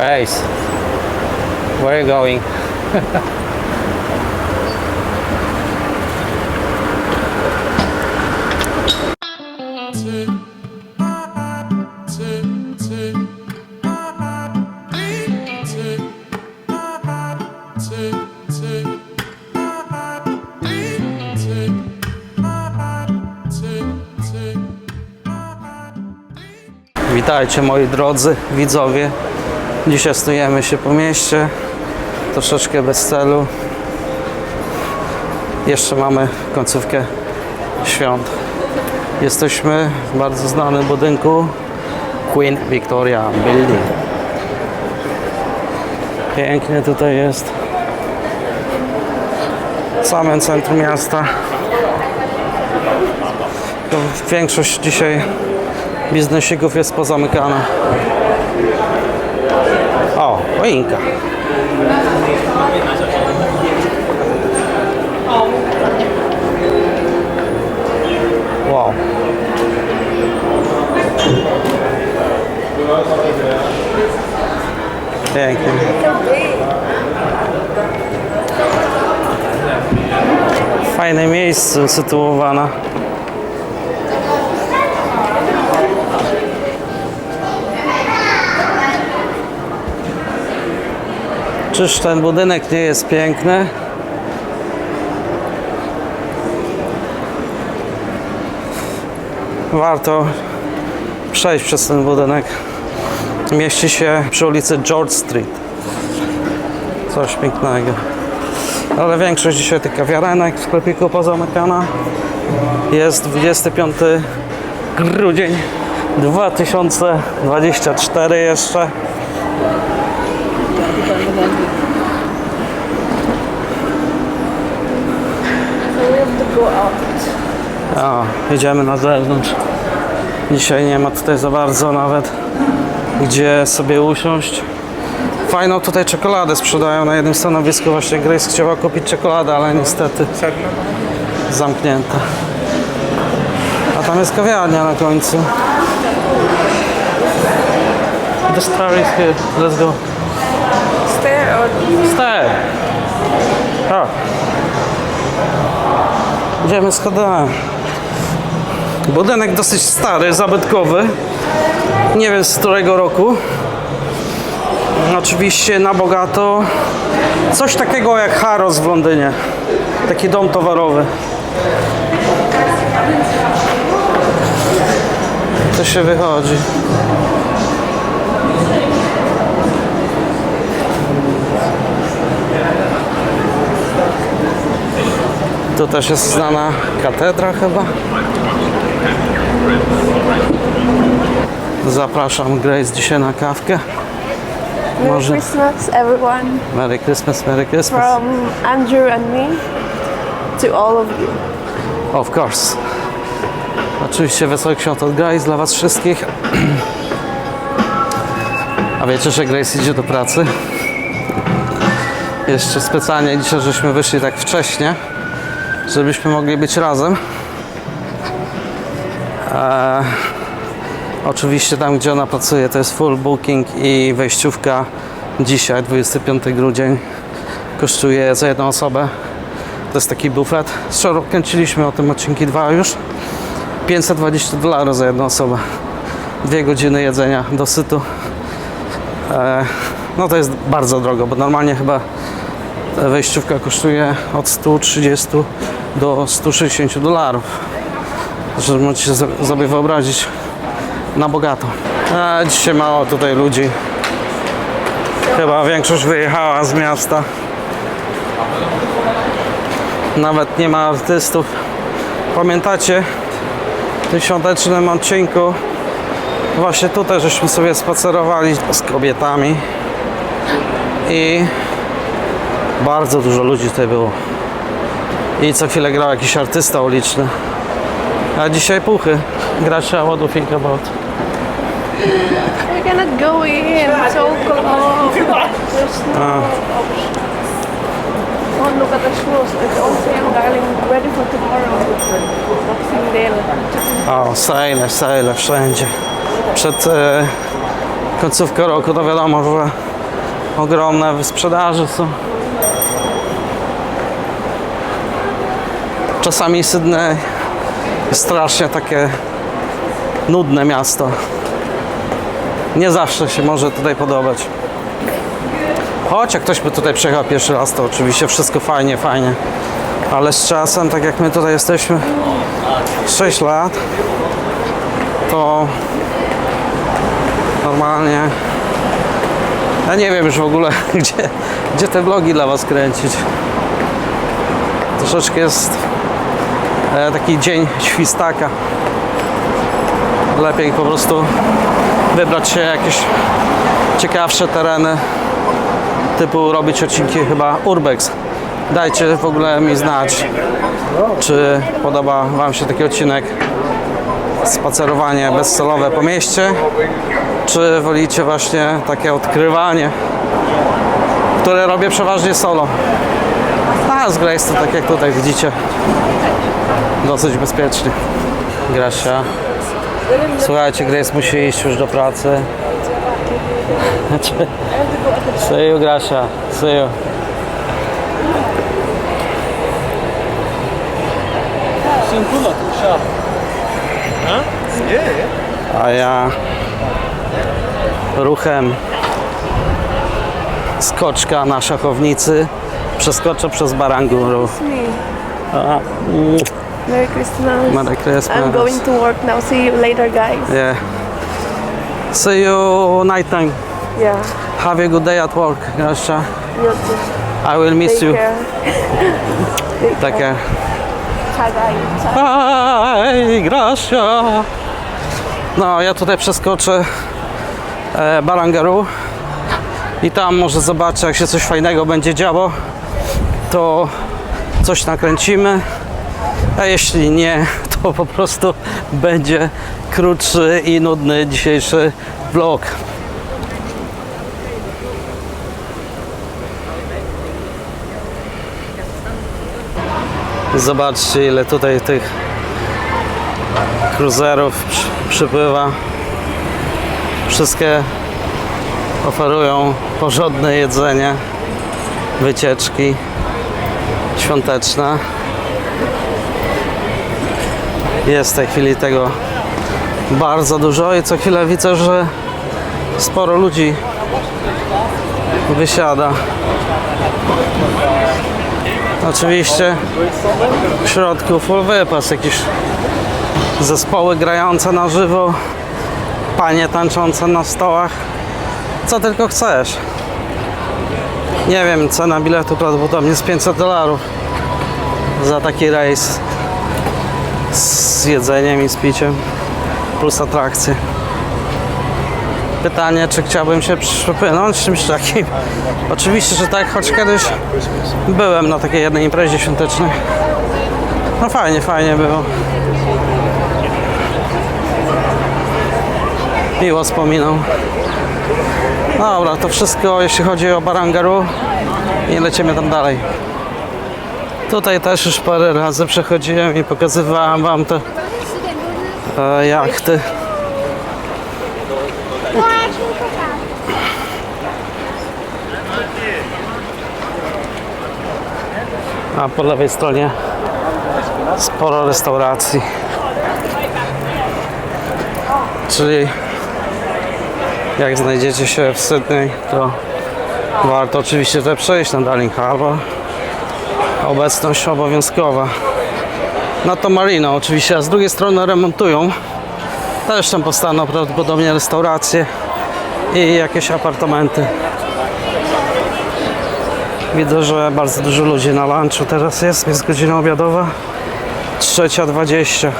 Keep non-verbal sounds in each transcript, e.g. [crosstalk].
Guys, where are you going? Witajcie moi drodzy widzowie. Dzisiaj stujemy się po mieście, troszeczkę bez celu. Jeszcze mamy końcówkę świąt. Jesteśmy w bardzo znanym budynku Queen Victoria Building. Pięknie tutaj jest. W samym centrum miasta. Większość dzisiaj biznesików jest pozamykana. ó. Oi, Inca. Uau. É, aqui. Fajne miejsce, co tu. Czyż ten budynek nie jest piękny? Warto przejść przez ten budynek. Mieści się przy ulicy George Street. Coś pięknego. Ale większość dzisiaj tych kawiarenek w sklepiku pozamykana. Jest 25 grudzień 2024 jeszcze. So we have to go out. O, idziemy na zewnątrz. Dzisiaj nie ma tutaj za bardzo nawet gdzie sobie usiąść. Fajną tutaj czekoladę sprzedają na jednym stanowisku. Właśnie Grace chciała kupić czekoladę, ale niestety zamknięta. A tam jest kawiarnia na końcu. The star is here. Let's go. Stay or Stay. O. Idziemy schodami. Budynek dosyć stary, zabytkowy. Nie wiem z którego roku. Oczywiście na bogato. Coś takiego jak Harrods w Londynie. Taki dom towarowy. To się wychodzi. Tu też jest znana katedra chyba. Zapraszam Grace dzisiaj na kawkę. Merry Może- Christmas, everyone. Merry Christmas, Merry Christmas. From Andrew and me to all of you. Of course. Oczywiście wesołych świąt od Grace dla Was wszystkich. A wiecie, że Grace idzie do pracy? Jeszcze specjalnie dzisiaj, żeśmy wyszli tak wcześnie, żebyśmy mogli być razem. Eee, oczywiście tam, gdzie ona pracuje, to jest full booking i wejściówka dzisiaj, 25 grudzień, kosztuje za jedną osobę to jest taki bufet. Zresztą kręciliśmy o tym odcinki dwa już. 520 dolarów za jedną osobę. Dwie godziny jedzenia dosytu. E, no to jest bardzo drogo, bo normalnie chyba wejściówka kosztuje od 130 do 160 dolarów. Że możecie sobie- wyobrazić na bogato. A dzisiaj mało tutaj ludzi. Chyba większość wyjechała z miasta. Nawet nie ma artystów. Pamiętacie w tym świątecznym odcinku? Właśnie tutaj żeśmy sobie spacerowali z kobietami i bardzo dużo ludzi tutaj było. I co chwilę grał jakiś artysta uliczny. A dzisiaj puchy. Gra trzeba what do about? We cannot go in. It's so close. There's no option. Oh, look at the shoes. It's all same, darling. Ready for tomorrow. Boxing Day. O, sale, sale wszędzie. Przed e, końcówką roku to wiadomo, że ogromne w sprzedaży są. Czasami Sydney strasznie takie nudne miasto. Nie zawsze się może tutaj podobać. Choć jak ktoś by tutaj przyjechał pierwszy raz, to oczywiście wszystko fajnie, fajnie. Ale z czasem, tak jak my tutaj jesteśmy 6 lat, to normalnie ja nie wiem już w ogóle, [laughs] gdzie, gdzie te vlogi dla Was kręcić. Troszeczkę jest taki dzień świstaka. Lepiej po prostu wybrać się jakieś ciekawsze tereny, typu robić odcinki chyba Urbex. Dajcie w ogóle mi znać, czy podoba Wam się taki odcinek spacerowanie bezcelowe po mieście, czy wolicie właśnie takie odkrywanie, które robię przeważnie solo. A z Grace to tak jak tutaj widzicie, dosyć bezpiecznie. Grasia. Słuchajcie, Grace musi iść już do pracy. [laughs] See you, Grasia. See you. A ja ruchem skoczka na szachownicy przeskoczę przez Baranguru. A, mm, Merry Christmas. Merry Christmas. I'm going to work now. See you later, guys. Yeah. See you night time. Yeah. Have a good day at work, Grasia. You too. I will miss Take you. care. Take [laughs] Take care. Hej, Grasia! No, ja tutaj przeskoczę e, Barangaru i tam może zobaczę, jak się coś fajnego będzie działo, to coś nakręcimy, a jeśli nie, to po prostu będzie krótszy i nudny dzisiejszy vlog. Zobaczcie, ile tutaj tych cruiserów przy- przypływa. Wszystkie oferują porządne jedzenie, wycieczki świąteczne. Jest w tej chwili tego bardzo dużo i co chwilę widzę, że sporo ludzi wysiada. Oczywiście w środku full wypas, jakieś zespoły grające na żywo, panie tańczące na stołach, co tylko chcesz. Nie wiem, cena biletu prawdopodobnie z 500 dolarów za taki rejs z jedzeniem i z piciem plus atrakcje. Pytanie, czy chciałbym się przypłynąć czymś takim? Oczywiście, że tak, choć kiedyś byłem na takiej jednej imprezie świątecznej. No fajnie, fajnie było. Miło wspominam. Dobra, to wszystko jeśli chodzi o Barangaru i lecimy tam dalej. Tutaj też już parę razy przechodziłem i pokazywałem wam te e, jachty. A po lewej stronie sporo restauracji. Czyli jak znajdziecie się w Sydney, to warto oczywiście przejść na Darling Harbour obecność obowiązkowa. Na to marina oczywiście, a z drugiej strony remontują. Też tam powstaną prawdopodobnie restauracje i jakieś apartamenty. Widzę, że bardzo dużo ludzi na lunchu teraz jest, jest godzina obiadowa 3.20.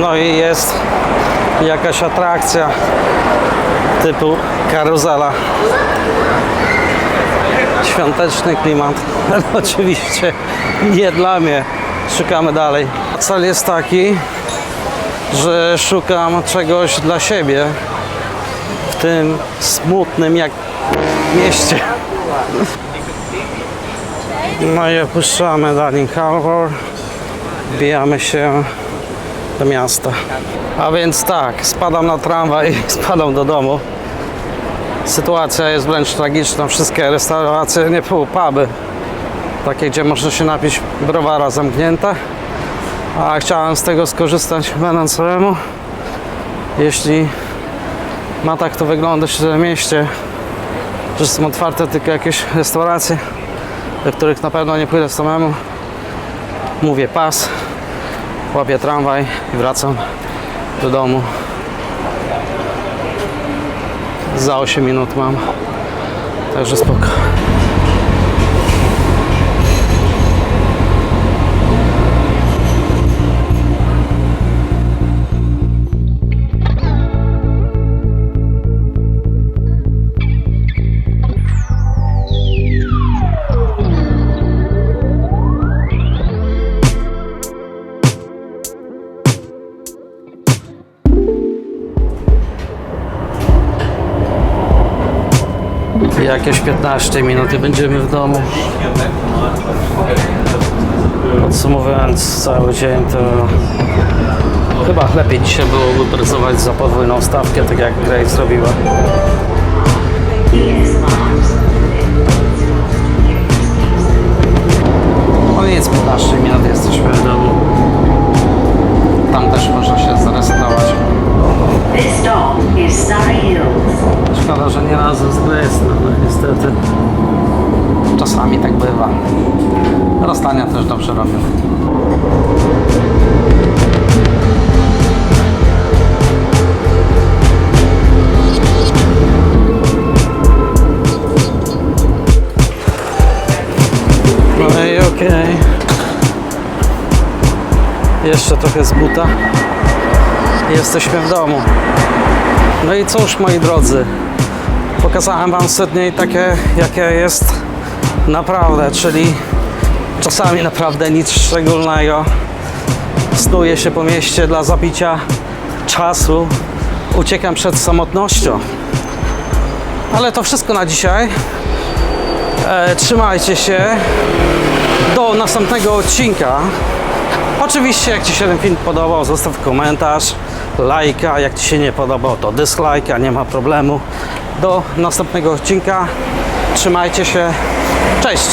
No i jest jakaś atrakcja typu karuzela świąteczny klimat. [laughs] Ale oczywiście nie dla mnie. Szukamy dalej. Cel jest taki, że szukam czegoś dla siebie w tym smutnym jak mieście. [laughs] No i opuszczamy Darling Harbour. Wbijamy się do miasta. A więc tak, spadam na tramwaj, [laughs] spadam do domu. Sytuacja jest wręcz tragiczna. Wszystkie restauracje, nie pół, puby, takie gdzie można się napić browara zamknięte. A chciałem z tego skorzystać będąc samemu. Jeśli ma tak to wyglądać w mieście, że są otwarte tylko jakieś restauracje, do których na pewno nie pójdę samemu. Mówię pas, łapię tramwaj i wracam do domu. Za 8 minut mam, także spoko. Jakieś 15 minut i będziemy w domu. Podsumowując cały dzień, to chyba lepiej dzisiaj było wypracować za podwójną stawkę, tak jak Grace zrobiła. No nic, 15 minut jesteśmy w domu. Tam też można się zarejestrować. This stop is Surrey Hills. Szkoda, że nie razem z Grace, no ale niestety czasami tak bywa. Rozstania też dobrze robią. No i okej. Jeszcze trochę z buta. Jesteśmy w domu. No i cóż, moi drodzy, pokazałem Wam Sydney takie, jakie jest naprawdę, czyli czasami naprawdę nic szczególnego. Snuję się po mieście dla zabicia czasu, uciekam przed samotnością. Ale to wszystko na dzisiaj. E, trzymajcie się. Do następnego odcinka. Oczywiście, jak Ci się ten film podobał, zostaw komentarz, lajka. Jak Ci się nie podobał, to dislajka, nie ma problemu. Do następnego odcinka. Trzymajcie się. Cześć!